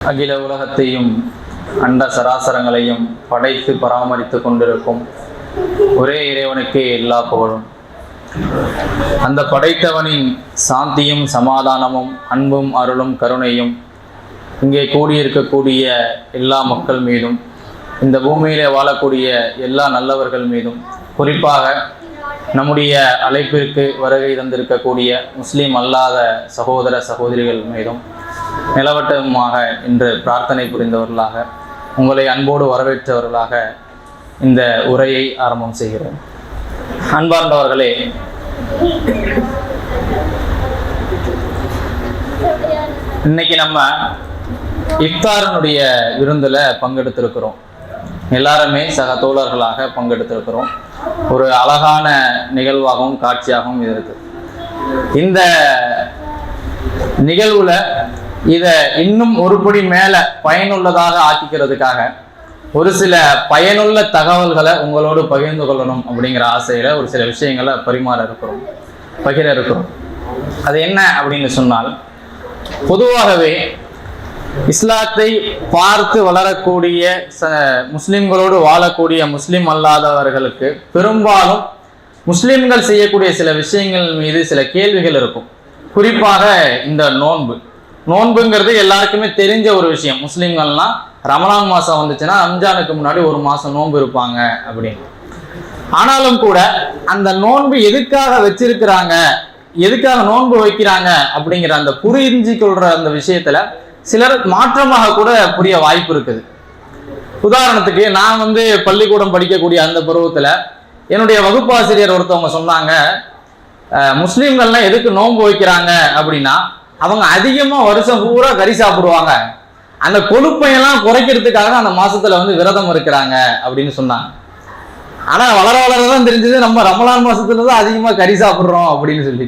அகில உலகத்தையும் அண்ட சராசரங்களையும் படைத்து பராமரித்து கொண்டிருக்கும் ஒரே இறைவனுக்கே எல்லா புகழும். அந்த படைத்தவனின் சாந்தியும் சமாதானமும் அன்பும் அருளும் கருணையும் இங்கே கூடியிருக்கக்கூடிய எல்லா மக்கள் மீதும் இந்த பூமியிலே வாழக்கூடிய எல்லா நல்லவர்கள் மீதும் குறிப்பாக நம்முடைய அழைப்பிற்கு வருகை தந்திருக்கக்கூடிய முஸ்லீம் அல்லாத சகோதர சகோதரிகள் மீதும் நிலவட்டமாக இன்று பிரார்த்தனை புரிந்தவர்களாக உங்களை அன்போடு வரவேற்றவர்களாக இந்த உரையை ஆரம்பம் செய்கிறோம் அன்பார்ந்தவர்களே இன்னைக்கு நம்ம இஃப்தாரினுடைய விருந்தில் பங்கெடுத்திருக்கிறோம். எல்லாருமே சக தோழர்களாக பங்கெடுத்திருக்கிறோம். ஒரு அழகான நிகழ்வாகவும் காட்சியாகவும் இருக்கு. இந்த நிகழ்வுல இதை இன்னும் ஒருபடி மேலே பயனுள்ளதாக ஆக்கிக்கிறதுக்காக ஒரு சில பயனுள்ள தகவல்களை உங்களோடு பகிர்ந்து கொள்ளணும் அப்படிங்கிற ஆசையில் ஒரு சில விஷயங்களை பரிமாற இருக்கிறோம் பகிர இருக்கிறோம். அது என்ன அப்படின்னு சொன்னால் பொதுவாகவே இஸ்லாத்தை பார்த்து வளரக்கூடிய ச முஸ்லிம்களோடு வாழக்கூடிய முஸ்லிம் அல்லாதவர்களுக்கு பெரும்பாலும் முஸ்லிம்கள் செய்யக்கூடிய சில விஷயங்கள் மீது சில கேள்விகள் இருக்கும். குறிப்பாக இந்த நோன்பு. நோன்புங்கிறது எல்லாருக்குமே தெரிஞ்ச ஒரு விஷயம். முஸ்லீம்கள்லாம் ரமலான் மாதம் வந்துச்சுன்னா ரம்ஜானுக்கு முன்னாடி ஒரு மாதம் நோன்பு இருப்பாங்க அப்படின்னு. ஆனாலும் கூட அந்த நோன்பு எதுக்காக வச்சிருக்கிறாங்க? எதுக்காக நோன்பு வைக்கிறாங்க? அப்படிங்கிற அந்த புரிஞ்சு கொள்ற அந்த விஷயத்துல சிலர் மாற்றமாக கூட புரிய வாய்ப்பு இருக்குது. உதாரணத்துக்கு நான் வந்து பள்ளிக்கூடம் படிக்கக்கூடிய அந்த பருவத்துல என்னுடைய வகுப்பாசிரியர் ஒருத்தவங்க சொன்னாங்க முஸ்லீம்கள்லாம் எதுக்கு நோன்பு வைக்கிறாங்க? அப்படின்னா அவங்க அதிகமா வருஷம் பூரா கறி சாப்பிடுவாங்க. அந்த கொழுப்பையெல்லாம் குறைக்கிறதுக்காக அந்த மாசத்துல வந்து விரதம் இருக்கிறாங்க அப்படின்னு சொன்னாங்க. ஆனா வளர வளர தான் தெரிஞ்சது நம்ம ரமலான் மாசத்துல தான் அதிகமா கறி சாப்பிடுறோம் அப்படின்னு சொல்லி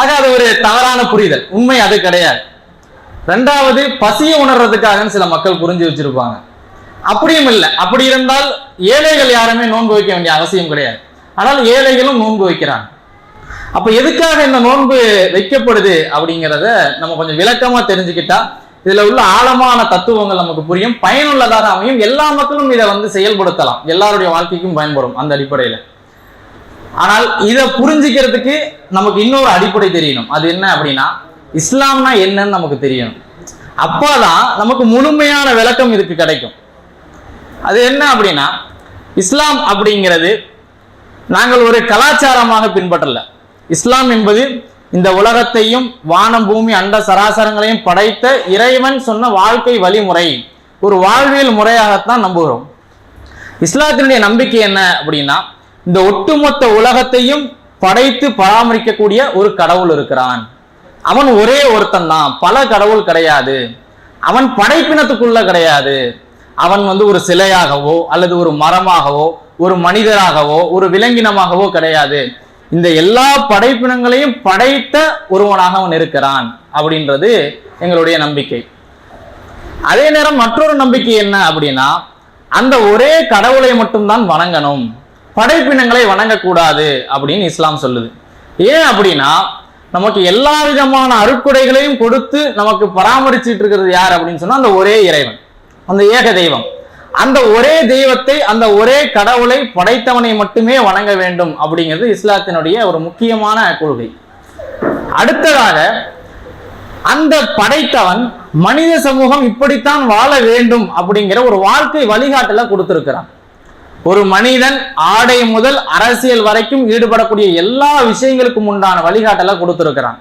ஆக அது ஒரு தவறான புரிதல். உண்மை அது கிடையாது. ரெண்டாவது பசியை உணர்றதுக்காக சில மக்கள் புரிஞ்சு வச்சிருப்பாங்க. அப்படியும் இல்லை. அப்படி இருந்தால் ஏழைகள் யாருமே நோன்பு வைக்க வேண்டிய அவசியம் கிடையாது. ஆனால் ஏழைகளும் நோன்பு வைக்கிறாங்க. அப்ப எதுக்காக இந்த நோன்பு வைக்கப்படுது அப்படிங்கிறத நம்ம கொஞ்சம் விளக்கமா தெரிஞ்சுக்கிட்டா இதுல உள்ள ஆழமான தத்துவங்கள் நமக்கு புரியும் பயனுள்ளதாக அமையும். எல்லா மக்களும் இதை வந்து செயல்படுத்தலாம். எல்லாருடைய வாழ்க்கைக்கும் பயன்படும் அந்த அடிப்படையில. ஆனால் இதை புரிஞ்சுக்கிறதுக்கு நமக்கு இன்னொரு அடிப்படை தெரியணும். அது என்ன அப்படின்னா இஸ்லாம்னா என்னன்னு நமக்கு தெரியணும். அப்பதான் நமக்கு முழுமையான விளக்கம் இதுக்கு கிடைக்கும். அது என்ன அப்படின்னா இஸ்லாம் அப்படிங்கிறது நாங்கள் ஒரு கலாச்சாரமாக பின்பற்றல. இஸ்லாம் என்பது இந்த உலகத்தையும் வானம் பூமி அண்ட சராசரங்களையும் படைத்த இறைவன் சொன்ன வாழ்க்கை வழிமுறை. ஒரு வாழ்வியல் முறையாகத்தான் நம்புகிறோம். இஸ்லாத்தினுடைய நம்பிக்கை என்ன அப்படின்னா இந்த ஒட்டுமொத்த உலகத்தையும் படைத்து பராமரிக்கக்கூடிய ஒரு கடவுள் இருக்கிறான். அவன் ஒரே ஒருத்தன் தான். பல கடவுள் கிடையாது. அவன் படைப்பினத்துக்குள்ள கிடையாது. அவன் வந்து ஒரு சிலையாகவோ அல்லது ஒரு மரமாகவோ ஒரு மனிதராகவோ ஒரு விலங்கினமாகவோ கிடையாது. இந்த எல்லா படைப்பினங்களையும் படைத்த ஒருவனாக அவன் இருக்கிறான் அப்படின்றது எங்களுடைய நம்பிக்கை. அதே நேரம் மற்றொரு நம்பிக்கை என்ன அப்படின்னா அந்த ஒரே கடவுளை மட்டும்தான் வணங்கணும். படைப்பினங்களை வணங்கக்கூடாது அப்படின்னு இஸ்லாம் சொல்லுது. ஏன் அப்படின்னா நமக்கு எல்லா விதமான அருட்கொடைகளையும் கொடுத்து நமக்கு பராமரிச்சுட்டு இருக்கிறது யார் அப்படின்னு சொன்னா அந்த ஒரே இறைவன். அந்த ஏக தெய்வம். அந்த ஒரே தெய்வத்தை அந்த ஒரே கடவுளை படைத்தவனை மட்டுமே வணங்க வேண்டும் அப்படிங்கிறது இஸ்லாத்தினுடைய ஒரு முக்கியமான கொள்கை. அடுத்ததாக அந்த படைத்தவன் மனித சமூகம் இப்படித்தான் வாழ வேண்டும் அப்படிங்கிற ஒரு வாழ்க்கை வழிகாட்டல கொடுத்திருக்கிறான். ஒரு மனிதன் ஆடை முதல் அரசியல் வரைக்கும் ஈடுபடக்கூடிய எல்லா விஷயங்களுக்கும் உண்டான வழிகாட்டல கொடுத்திருக்கிறான்.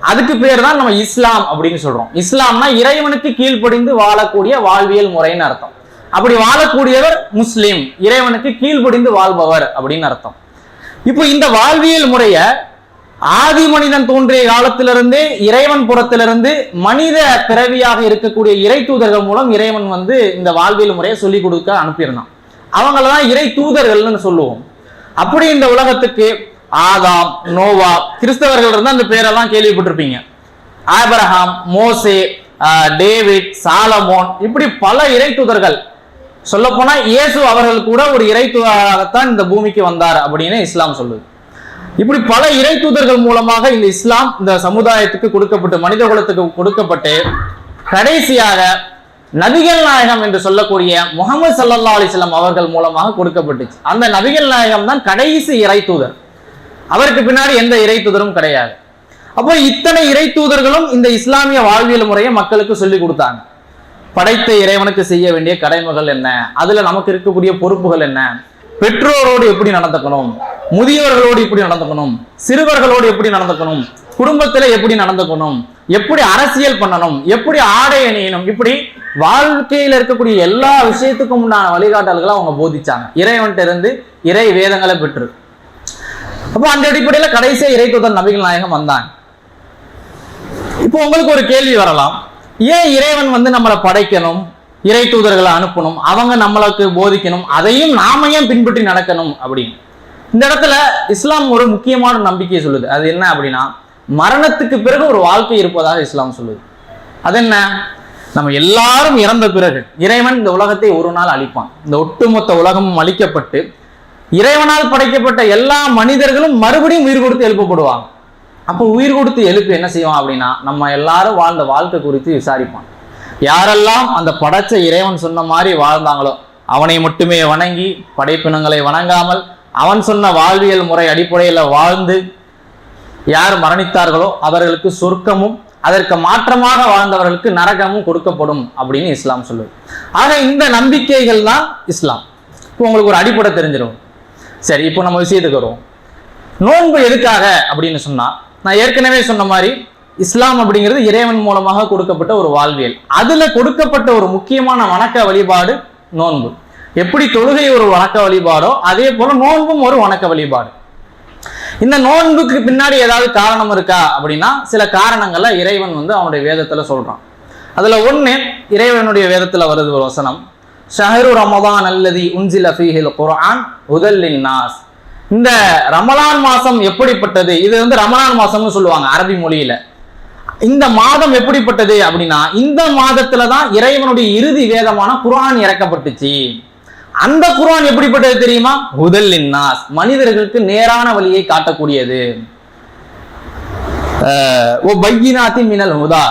அதுக்கு பேர் தான் நம்ம இஸ்லாம் அப்படின்னு சொல்றோம். இஸ்லாம்னா இறைவனுக்கு கீழ்ப்படிந்து வாழக்கூடிய வாழ்வியல் முறைன்னு அர்த்தம். அப்படி வாழக்கூடியவர் முஸ்லீம். இறைவனுக்கு கீழ்ப்படிந்து வாழ்பவர் அப்படின்னு அர்த்தம். இப்போ இந்த வாழ்வியல் முறைய ஆதி மனிதன் தோன்றிய காலத்திலிருந்தே இறைவன் புறத்திலிருந்து மனித பிறவியாக இருக்கக்கூடிய இறை தூதர்கள் மூலம் இறைவன் வந்து இந்த வாழ்வியல் முறையை சொல்லிக் கொடுக்க அனுப்பியிருந்தான். அவங்கள தான் இறை தூதர்கள்னு சொல்லுவோம். அப்படி இந்த உலகத்துக்கு ஆதாம் நோவா கிறிஸ்தவர்கள் இருந்து அந்த பேரெல்லாம் கேள்விப்பட்டிருப்பீங்க. ஆபரஹாம் மோசே டேவிட் சாலமோன் இப்படி பல இறை தூதர்கள் சொல்லப்போனா இயேசு அவர்கள் கூட ஒரு இறை தூதராகத்தான் இந்த பூமிக்கு வந்தார் அப்படின்னு இஸ்லாம் சொல்லுது. இப்படி பல இறை தூதர்கள் மூலமாக இந்த இஸ்லாம் இந்த சமுதாயத்துக்கு கொடுக்கப்பட்டு மனித குலத்துக்கு கொடுக்கப்பட்டு கடைசியாக நபிகள் நாயகம் என்று சொல்லக்கூடிய முகமது சல்லா அலிஸ்லாம் அவர்கள் மூலமாக கொடுக்கப்பட்டுச்சு. அந்த நபிகள் நாயகம் தான் கடைசி இறை தூதர் அவருக்கு பின்னாடி எந்த இறை தூதரும் கிடையாது. அப்போ இத்தனை இறை தூதர்களும் இந்த இஸ்லாமிய வாழ்வியல் முறையை மக்களுக்கு சொல்லி கொடுத்தாங்க. படைத்த இறைவனுக்கு செய்ய வேண்டிய கடமைகள் என்ன? அதுல நமக்கு இருக்கக்கூடிய பொறுப்புகள் என்ன? பெற்றோரோடு எப்படி நடந்துக்கணும்? முதியவர்களோடு எப்படி நடந்துக்கணும்? சிறுவர்களோடு எப்படி நடந்துக்கணும்? குடும்பத்துல எப்படி நடந்துக்கணும்? எப்படி அரசியல் பண்ணணும்? எப்படி ஆடை அணியணும்? இப்படி வாழ்க்கையில இருக்கக்கூடிய எல்லா விஷயத்துக்கும் உண்டான வழிகாட்டல்களை அவங்க போதிச்சாங்க. இறைவன்கிட்ட இருந்து இறை வேதங்களை பெற்று. அப்போ அந்த அடிப்படையில கடைசியா இறை தூதர் நபிகள் நாயகம் வந்தாங்க. இப்போ உங்களுக்கு ஒரு கேள்வி வரலாம். ஏன் இறைவன் வந்து நம்மளை படைக்கணும்? இறை தூதர்களை அனுப்பணும்? அவங்க நம்மளுக்கு போதிக்கணும்? அதையும் நாம ஏன் பின்பற்றி நடக்கணும் அப்படின்னு. இந்த இடத்துல இஸ்லாம் ஒரு முக்கியமான நம்பிக்கையை சொல்லுது. அது என்ன அப்படின்னா மரணத்துக்கு பிறகு ஒரு வாழ்க்கை இருப்பதாக இஸ்லாம் சொல்லுது. அது என்ன? நம்ம எல்லாரும் இறந்த பிறகு இறைவன் இந்த உலகத்தை ஒரு நாள் அழிப்பான். இந்த ஒட்டுமொத்த உலகமும் அழிக்கப்பட்டு இறைவனால் படைக்கப்பட்ட எல்லா மனிதர்களும் மறுபடியும் உயிர் கொடுத்து எழுப்பப்படுவாங்க. அப்போ உயிர் கொடுத்து எழுப்பு என்ன செய்வான் அப்படின்னா நம்ம எல்லாரும் வாழ்ந்த வாழ்க்கை குறித்து விசாரிப்பான். யாரெல்லாம் அந்த படைச்ச இறைவன் சொன்ன மாதிரி வாழ்ந்தாங்களோ அவனை மட்டுமே வணங்கி படைப்பினங்களை வணங்காமல் அவன் சொன்ன வாழ்வியல் முறை அடிப்படையில் வாழ்ந்து யார் மரணித்தார்களோ அவர்களுக்கு சொர்க்கமும் அதற்கு மாற்றமாக வாழ்ந்தவர்களுக்கு நரகமும் கொடுக்கப்படும் அப்படின்னு இஸ்லாம் சொல்லுது. ஆக இந்த நம்பிக்கைகள் தான் இஸ்லாம். இப்போ உங்களுக்கு ஒரு அடிப்படை தெரிஞ்சிடும். சரி இப்போ நம்ம விஷயத்துக்கு வருவோம். நோன்பு எதுக்காக அப்படின்னு சொன்னா நான் ஏற்கனவே சொன்ன மாதிரி இஸ்லாம் அப்படிங்கிறது இறைவன் மூலமாக கொடுக்கப்பட்ட ஒரு வாழ்வியல். அதுல கொடுக்கப்பட்ட ஒரு முக்கியமான வணக்க வழிபாடு நோன்பு. எப்படி தொழுகை ஒரு வணக்க வழிபாடோ அதே போல நோன்பும் ஒரு வணக்க வழிபாடு. இந்த நோன்புக்கு பின்னாடி ஏதாவது காரணம் இருக்கா அப்படின்னா சில காரணங்கள்ல இறைவன் வந்து அவனுடைய வேதத்துல சொல்றான். அதுல ஒண்ணு இறைவனுடைய வேதத்துல வருது ஒரு வசனம். ஷஹரு ரமதான் அல்லதி உன்சில அஃபீஹில் குரான் உதல்லின் நாஸ். இந்த ரமலான் மாசம் எப்படிப்பட்டது? இது வந்து ரமலான் மாசம்னு சொல்லுவாங்க அரபி மொழியில. இந்த மாதம் எப்படிப்பட்டது அப்படின்னா இந்த மாதத்துல தான் இறைவனுடைய இறுதி வேதமான குரான் இறக்கப்பட்டுச்சு. அந்த குரான் எப்படிப்பட்டது தெரியுமா? முதல் இன்னாஸ் மனிதர்களுக்கு நேரான வழியை காட்டக்கூடியது. ஓ பையினாத்தின் மினல் ஹுதா.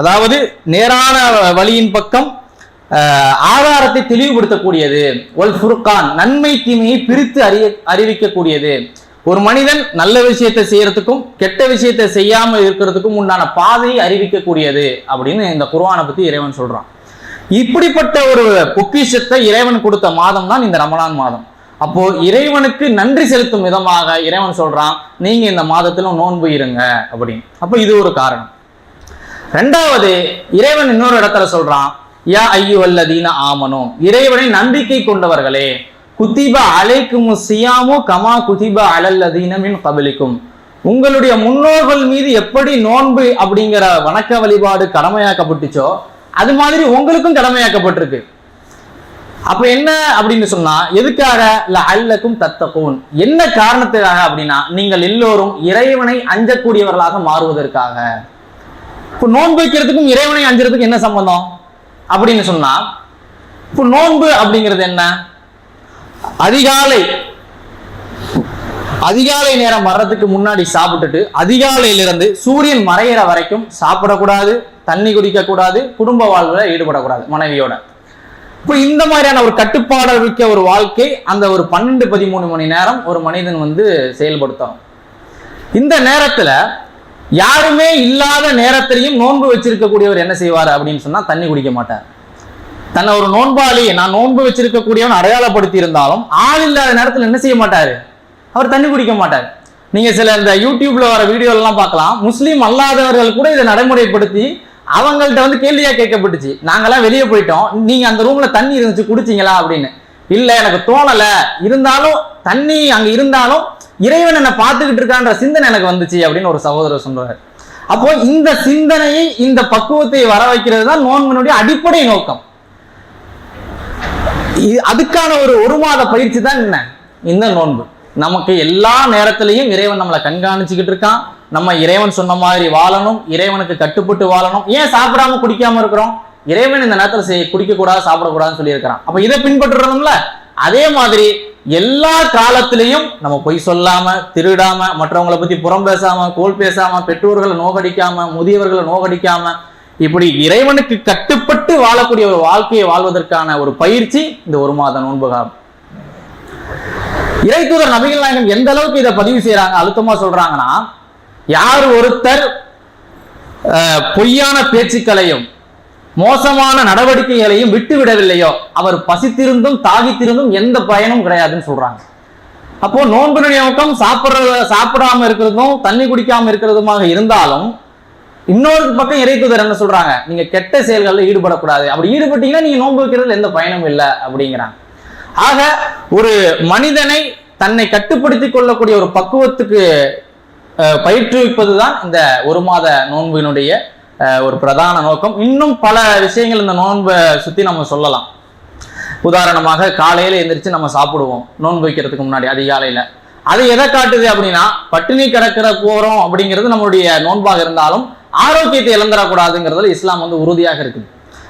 அதாவது நேரான வழியின் பக்கம் ஆதாரத்தை தெளிவுபடுத்தக்கூடியது. ஒல் ஃபுர்கான் நன்மை தீமையை பிரித்து அறிய அறிவிக்கக்கூடியது. ஒரு மனிதன் நல்ல விஷயத்தை செய்யறதுக்கும் கெட்ட விஷயத்தை செய்யாமல் இருக்கிறதுக்கும் உண்டான பாதையை அறிவிக்கக்கூடியது அப்படின்னு இந்த குருவானை பத்தி இறைவன் சொல்றான். இப்படிப்பட்ட ஒரு பொக்கிஷத்தை இறைவன் கொடுத்த மாதம் தான் இந்த ரமலான் மாதம். அப்போ இறைவனுக்கு நன்றி செலுத்தும் விதமாக இறைவன் சொல்றான் நீங்க இந்த மாதத்துல நோன்பு இருங்க அப்படின்னு. அப்போ இது ஒரு காரணம். ரெண்டாவது இறைவன் இன்னொரு இடத்துல சொல்றான் யா ஐயோ ஆமனும் இறைவனை நம்பிக்கை கொண்டவர்களே குதிப அலைக்கும் சியாமு கமா குதிப அலல்லதீனமின் கபலிக்கும். உங்களுடைய முன்னோர்கள் மீது எப்படி நோன்பு அப்படிங்கிற வணக்க வழிபாடு கடமையாக்கப்பட்டுச்சோ அது மாதிரி உங்களுக்கும் கடமையாக்கப்பட்டிருக்கு. அப்ப என்ன அப்படின்னு சொன்னா எதுக்காக இல்ல அல்லக்கும் தத்தகோன்? என்ன காரணத்துக்காக அப்படின்னா நீங்கள் எல்லோரும் இறைவனை அஞ்சக்கூடியவர்களாக மாறுவதற்காக. இப்போ நோன்பு வைக்கிறதுக்கும் இறைவனை அஞ்சறதுக்கும் என்ன சம்பந்தம்? அப்படின்னு சொன்னா இப்போ நோன்பு அப்படிங்கிறது என்ன? அதிகாலை. அதிகாலை நேரம் வர்றதுக்கு முன்னாடி சாப்பிட்டுட்டு அதிகாலையிலிருந்து சூரியன் மறையிற வரைக்கும் சாப்பிடக்கூடாது தண்ணி குடிக்கக்கூடாது குடும்ப வாழ்வில் ஈடுபடக்கூடாது மனைவியோட. இப்போ இந்த மாதிரியான ஒரு கட்டுப்பாடு மிக்க ஒரு வாழ்க்கை அந்த ஒரு பன்னெண்டு பதிமூணு மணி நேரம் ஒரு மனிதன் வந்து செயல்படுத்தணும். இந்த நேரத்தில் யாருமே இல்லாத நேரத்திலையும் நோன்பு வச்சிருக்கக்கூடியவர் என்ன செய்வார் அப்படின்னு சொன்னா தண்ணி குடிக்க மாட்டார். தன்னை ஒரு நோன்பாளி நான் நோன்பு வச்சிருக்கக்கூடியவன் அடையாளப்படுத்தி இருந்தாலும் ஆள் இல்லாத நேரத்தில் என்ன செய்ய மாட்டார்? அவர் தண்ணி குடிக்க மாட்டார். நீங்க சில இந்த யூடியூப்ல வர வீடியோலாம் பார்க்கலாம். முஸ்லீம் அல்லாதவர்கள் கூட இதை நடைமுறைப்படுத்தி அவங்கள்ட்ட வந்து கேள்வியா கேட்கப்பட்டுச்சு. நாங்கெல்லாம் வெளியே போயிட்டோம். நீங்க அந்த ரூம்ல தண்ணி இருந்துச்சு குடிச்சிங்களா அப்படின்னு. இல்ல எனக்கு தோணல. இருந்தாலும் தண்ணி அங்க இருந்தாலும் இறைவன் என்னை பார்த்துக்கிட்டு இருக்கான்ற சிந்தனை எனக்கு வந்துச்சு அப்படின்னு ஒரு சகோதரர் சொல்றாரு. அப்போ இந்த சிந்தனையை இந்த பக்குவத்தை வர வைக்கிறது தான் நோன்பினுடைய அடிப்படை நோக்கம். அதுக்கான ஒரு ஒரு மாத பயிற்சி தான் என்ன? இந்த நோன்பு. நமக்கு எல்லா நேரத்திலையும் இறைவன் நம்மளை கண்காணிச்சுக்கிட்டு இருக்கான். நம்ம இறைவன் சொன்ன மாதிரி வாழணும் இறைவனுக்கு கட்டுப்பட்டு வாழணும். ஏன் சாப்பிடாம குடிக்காம இருக்கிறோம்? இறைவன் இந்த நேரத்தில் செய் குடிக்க கூடாது சாப்பிடக்கூடாதுன்னு சொல்லியிருக்கிறான். அப்ப இதை பின்பற்றுறோம்ல? அதே மாதிரி எல்லா காலத்திலையும் நம்ம பொய் சொல்லாம திருடாம மற்றவங்களை பத்தி புறம் பேசாம கோல் பேசாம பெற்றோர்களை நோகடிக்காம முதியவர்களை நோகடிக்காம இப்படி இறைவனுக்கு கட்டுப்பட்டு வாழக்கூடிய ஒரு வாழ்க்கையை வாழ்வதற்கான ஒரு பயிற்சி இந்த ஒரு மாத நோன்பு காலம். இறைத்தூதர் நபிகள் நாயகம் எந்த அளவுக்கு இதை பதிவு செய்யறாங்க அழுத்தமா சொல்றாங்கன்னா யார் ஒருத்தர் பொய்யான பேச்சுக்களையும் மோசமான நடவடிக்கைகளையும் விட்டு விடவில்லையோ அவர் பசித்திருந்தும் தாகித்திருந்தும் எந்த பயனும் கிடையாதுன்னு சொல்றாங்க. அப்போ நோன்புடைய நோக்கம் சாப்பிட்ற சாப்பிடாம இருக்கிறதும் தண்ணி குடிக்காம இருக்கிறதுமாக இருந்தாலும் இன்னொரு பக்கம் இறைத்துதர் என்ன சொல்றாங்க? நீங்க கெட்ட செயல்களில் ஈடுபடக்கூடாது. அப்படி ஈடுபட்டீங்கன்னா நீங்க நோன்பு வைக்கிறதுல எந்த பயனும் இல்லை அப்படிங்கிறாங்க. ஆக ஒரு மனிதனை தன்னை கட்டுப்படுத்திக் கொள்ளக்கூடிய ஒரு பக்குவத்துக்கு பயிற்றுவிப்பது பயிற்றுவிப்பதுதான் இந்த ஒரு மாத நோன்பினுடைய ஒரு பிரதான நோக்கம். இன்னும் பல விஷயங்கள் இந்த நோன்பை சுற்றி நம்ம சொல்லலாம். உதாரணமாக காலையில் எந்திரிச்சு நம்ம சாப்பிடுவோம். நோன்பு வைக்கிறதுக்கு முன்னாடி அதிகாலையில். அது எதை காட்டுது அப்படின்னா பட்டினி கிடக்கிற போகிறோம் அப்படிங்கிறது நம்மளுடைய நோன்பாக இருந்தாலும் ஆரோக்கியத்தை இழந்துடக்கூடாதுங்கிறதுல இஸ்லாம் வந்து உறுதியாக இருக்குது.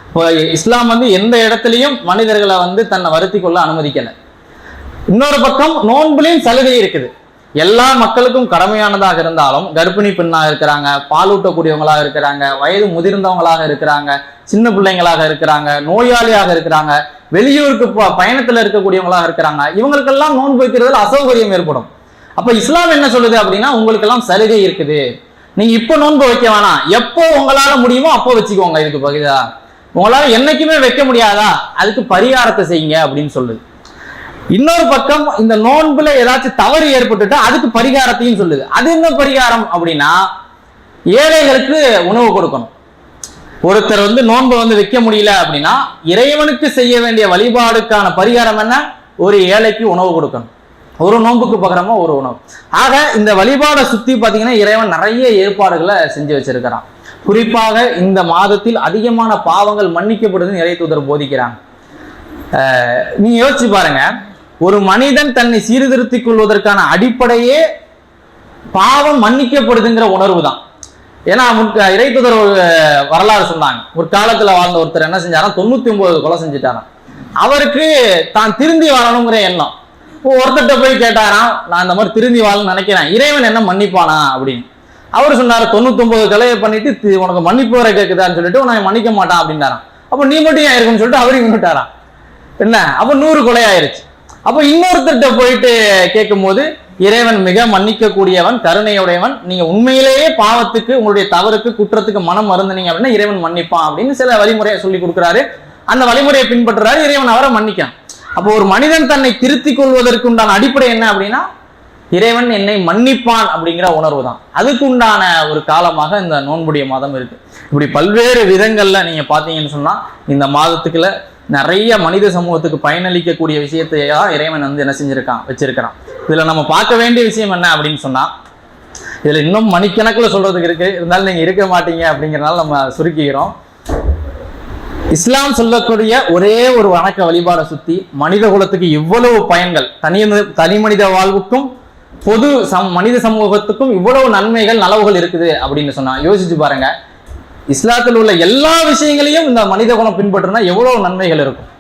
இப்போ இஸ்லாம் வந்து எந்த இடத்துலையும் மனிதர்களை வந்து தன்னை வருத்தி கொள்ள அனுமதிக்கலை. இன்னொரு பக்கம் நோன்புலையும் சலுகை இருக்குது. எல்லா மக்களுக்கும் கடமையானதாக இருந்தாலும் கர்ப்பிணி பெண்ணாக இருக்கிறாங்க பாலூட்டக்கூடியவங்களாக இருக்கிறாங்க வயது முதிர்ந்தவங்களாக இருக்கிறாங்க சின்ன பிள்ளைங்களாக இருக்கிறாங்க நோயாளியாக இருக்கிறாங்க வெளியூருக்கு ப- இருக்கக்கூடியவங்களாக இருக்கிறாங்க. இவங்களுக்கெல்லாம் நோன்பு வைக்கிறதுல அசௌகரியம் ஏற்படும். அப்ப இஸ்லாம் என்ன சொல்லுது அப்படின்னா உங்களுக்கெல்லாம் சலுகை இருக்குது. நீங்க இப்போ நோன்பு வைக்க வேணாம். எப்போ உங்களால முடியுமோ அப்போ வச்சுக்கோங்க இதுக்கு பகுதியா உங்களால என்னைக்குமே வைக்க முடியாதா? அதுக்கு பரிகாரத்தை செய்யுங்க அப்படின்னு சொல்லுது. இன்னொரு பக்கம் இந்த நோன்புல ஏதாச்சும் தவறு ஏற்பட்டுட்டு அதுக்கு பரிகாரத்தையும் சொல்லுது. அது என்ன பரிகாரம் அப்படின்னா ஏழைகளுக்கு உணவு கொடுக்கணும். ஒருத்தர் வந்து நோன்பை வந்து வைக்க முடியல அப்படின்னா இறைவனுக்கு செய்ய வேண்டிய வழிபாடுக்கான பரிகாரம் என்ன? ஒரு ஏழைக்கு உணவு கொடுக்கணும். ஒரு நோன்புக்கு பகரமா ஒரு உணவு. ஆக இந்த வழிபாடை சுத்தி பாத்தீங்கன்னா இறைவன் நிறைய ஏற்பாடுகளை செஞ்சு வச்சிருக்கிறான். குறிப்பாக இந்த மாதத்தில் அதிகமான பாவங்கள் மன்னிக்கப்படுதுன்னு இறை தூதர் போதிக்கிறாங்க. நீ நீங்க யோசிச்சு பாருங்க. ஒரு மனிதன் தன்னை சீர்திருத்திக் கொள்வதற்கான அடிப்படையே பாவம் மன்னிக்கப்படுதுங்கிற உணர்வு தான் ஏன்னா இறைத்துதர் ஒரு வரலாறு சொன்னாங்க. ஒரு காலத்துல வாழ்ந்த ஒருத்தர் என்ன செஞ்சாராம்? தொண்ணூத்தி ஒன்பது கொலை செஞ்சுட்டாராம். அவருக்கு தான் திருந்தி வாழணுங்கிற எண்ணம். இப்போ ஒருத்தர்கிட்ட போய் கேட்டாராம் நான் இந்த மாதிரி திருந்தி வாழணும்னு நினைக்கிறேன். இறைவன் என்ன மன்னிப்பானா? அப்படின்னு. அவர் சொன்னார் தொண்ணூத்தொன்பது கொலையை பண்ணிட்டு உனக்கு மன்னிப்பு வர கேட்குதான்னு சொல்லிட்டு உன்னை மன்னிக்க மாட்டான் அப்படின்னாராம். அப்போ நீ மட்டும் ஏன் இருக்குன்னு சொல்லிட்டு அவரையும் விட்டுட்டாராம். என்ன? அப்போ நூறு கொலை ஆயிருச்சு. அப்போ இன்னொருத்தர்கிட்ட போயிட்டு கேட்கும்போது இறைவன் மிக மன்னிக்க கூடியவன் கருணையுடையவன். நீங்க உண்மையிலேயே பாவத்துக்கு உங்களுடைய தவறுக்கு குற்றத்துக்கு மனம் மருந்துனீங்க அப்படின்னா இறைவன் மன்னிப்பான் அப்படின்னு சில வழிமுறையை சொல்லி கொடுக்குறாரு. அந்த வழிமுறையை பின்பற்றுறாரு இறைவன் அவரை மன்னிக்கான் அப்போ ஒரு மனிதன் தன்னை திருத்திக் கொள்வதற்கு உண்டான அடிப்படை என்ன அப்படின்னா இறைவன் என்னை மன்னிப்பான் அப்படிங்கிற உணர்வு தான் அதுக்கு உண்டான ஒரு காலமாக இந்த நோன்புடைய மாதம் இருக்கு. இப்படி பல்வேறு விதங்கள்ல நீங்க பாத்தீங்கன்னு சொன்னா இந்த மாதத்துக்குள்ள நிறைய மனித சமூகத்துக்கு பயனளிக்கக்கூடிய விஷயத்தையா இறைவன் வந்து என்ன செஞ்சிருக்கான் வச்சிருக்கிறான். இதுல நம்ம பார்க்க வேண்டிய விஷயம் என்ன அப்படின்னு சொன்னா இதுல இன்னும் மணிக்கணக்குல சொல்றதுக்கு இருக்கு. இருந்தாலும் நீங்க இருக்க மாட்டீங்க அப்படிங்கறதுனால நம்ம சுருக்கிக்கிறோம். இஸ்லாம் சொல்லக்கூடிய ஒரே ஒரு வணக்க வழிபாடை சுத்தி மனித குலத்துக்கு இவ்வளவு பயன்கள் தனி தனி மனித வாழ்வுக்கும் பொது சம் மனித சமூகத்துக்கும் இவ்வளவு நன்மைகள் நலவுகள் இருக்குது அப்படின்னு சொன்னா யோசிச்சு பாருங்க. இஸ்லாத்தில் உள்ள எல்லா விஷயங்களையும் இந்த மனித குணம் பின்பற்றினா எவ்வளவு நன்மைகள் இருக்கும்?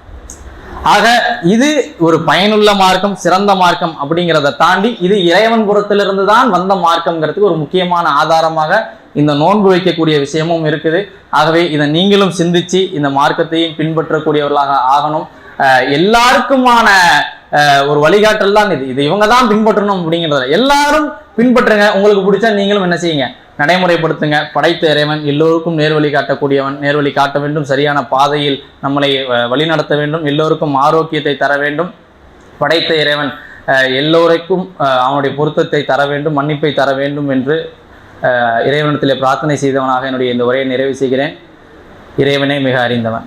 ஆக இது ஒரு பயனுள்ள மார்க்கம் சிறந்த மார்க்கம் அப்படிங்கிறத தாண்டி இது இறைவன் புறத்திலிருந்து தான் வந்த மார்க்கம்ங்கிறதுக்கு ஒரு முக்கியமான ஆதாரமாக இந்த நோன்பு வைக்கக்கூடிய விஷயமும் இருக்குது. ஆகவே இதை நீங்களும் சிந்திச்சு இந்த மார்க்கத்தையும் பின்பற்றக்கூடியவர்களாக ஆகணும். எல்லாருக்குமான ஒரு வழிகாட்டல் தான் இது. இது இவங்க தான் பின்பற்றணும் அப்படிங்கிறத எல்லாரும் பின்பற்றுங்க. உங்களுக்கு பிடிச்சா நீங்களும் என்ன செய்யுங்க? நடைமுறைப்படுத்துங்க. படைத்த இறைவன் எல்லோருக்கும் நேர்வழி காட்டக்கூடியவன். நேர்வழி காட்ட வேண்டும். சரியான பாதையில் நம்மளை வழிநடத்த வேண்டும். எல்லோருக்கும் ஆரோக்கியத்தை தர வேண்டும். படைத்த இறைவன் எல்லோருக்கும் அவனுடைய பொருத்தத்தை தர வேண்டும். மன்னிப்பை தர வேண்டும் என்று இறைவனத்தில் பிரார்த்தனை செய்தவனாக என்னுடைய இந்த உரையை நிறைவு செய்கிறேன். இறைவனே மிக அறிந்தவன்.